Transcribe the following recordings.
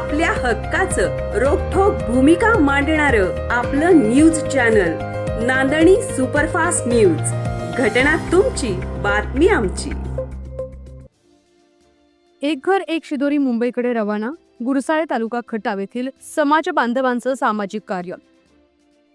आपल्या हक्काचं रोखोक भूमिका मांडणार आपलं news channel Nandani superfast news. घटना तुमची बातमी आमची. एक घर एक शिदोरी मुंबईकडे रवाना गुरसाळे तालुका खटाव येथील समाज बांधवांचं सामाजिक कार्य.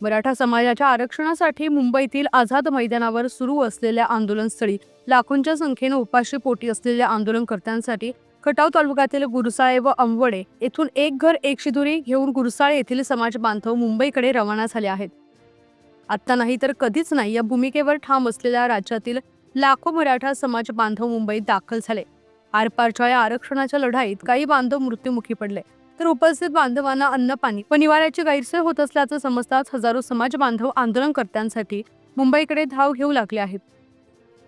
मराठा समाजाच्या आरक्षणासाठी मुंबईतील आझाद मैदानावर सुरू असलेल्या आंदोलनस्थळी लाखोंच्या संख्येनं उपाशी पोटी असलेल्या आंदोलनकर्त्यांसाठी खटाव तालुक्यातील गुरसाळे व अंबवडे येथून एक घर एक शिदोरी घेऊन गुरसाळे येथील समाज बांधव मुंबईकडे रवाना झाले आहेत. आत्ता नाही तर कधीच नाही या भूमिकेवर ठाम असलेल्या राज्यातील लाखो मराठा समाज बांधव मुंबईत दाखल झाले. आरपारच्या या आरक्षणाच्या लढाईत काही बांधव मृत्युमुखी पडले. तर उपस्थित बांधवांना अन्न पाणी व निवाऱ्याची गैरसोय होत असल्याचं समजताच हजारो समाज बांधव आंदोलनकर्त्यांसाठी मुंबईकडे धाव घेऊ लागले आहेत.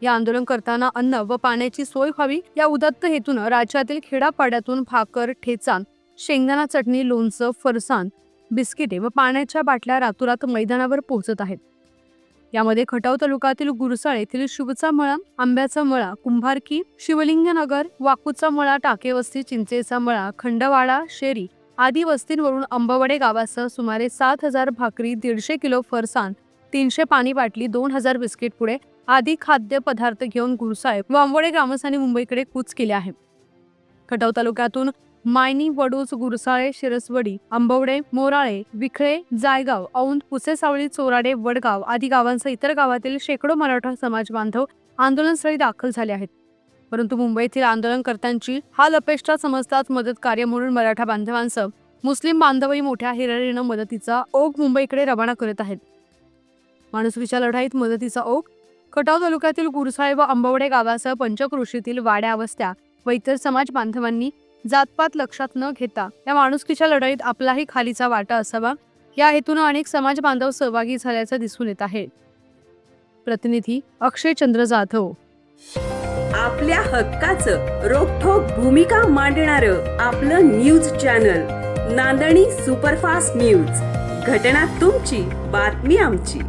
या आंदोलन करताना अन्न व पाण्याची सोय व्हावी या उदत्त हेतून राज्यातील खेडापाड्यातून भाकर ठेचान शेंगदाणा चटणी लोणचं फरसाण बिस्किटे व पाण्याच्या बाटल्या रातोरात मैदानावर पोहोचत आहेत. यामध्ये खटाव तालुक्यातील गुरसाळ येथील शिवचा मळा आंब्याचा मळा कुंभारकी शिवलिंगनगर वाकूचा मळा टाकेवस्ती चिंचेचा मळा खंडवाडा शेरी आदी वस्तींवरून अंबवडे गावासह सुमारे सात हजार भाकरी दीडशे किलो फरसाण तीनशे पाणी बाटली दोन हजार बिस्किट पुडे आदी खाद्य पदार्थ घेऊन गुरुसाहेब व ग्रामस्थांनी मुंबईकडे कूच केले आहे खटाव तालुक्यातून मायनी वडूज गुरसाळे शिरसवडी आंबवडे मोराळे विखळे जायगाव औंध पुसेसावळी चोराडे वडगाव आदी गावांसह इतर गावातील शेकडो मराठा समाज बांधव आंदोलनस्थळी दाखल झाले आहेत. परंतु मुंबईतील आंदोलनकर्त्यांची हाल अपेष्टा समजताच मदत कार्य म्हणून मराठा बांधवांसह मुस्लिम बांधवही मोठ्या हिरारीनं मदतीचा ओघ मुंबईकडे रवाना करत आहेत. माणुसकीच्या लढाईत मदतीचा ओघ खटाव तालुक्यातील गुरसाळे व आंबवडे गावासह पंचकृषीतील वाड्या वस्त्या व इतर समाज बांधवांनी जातपात लक्षात न घेता या माणुसकीच्या लढाईत आपलाही खालीचा वाटा असावा. या हेतून अनेक समाज बांधव सहभागी झाल्याचं दिसून येत आहे. प्रतिनिधी अक्षय चंद्र जाधव. आपल्या हक्काचं रोखोक भूमिका मांडणार आपलं news channel Nandani superfast news. घटना तुमची बातमी आमची.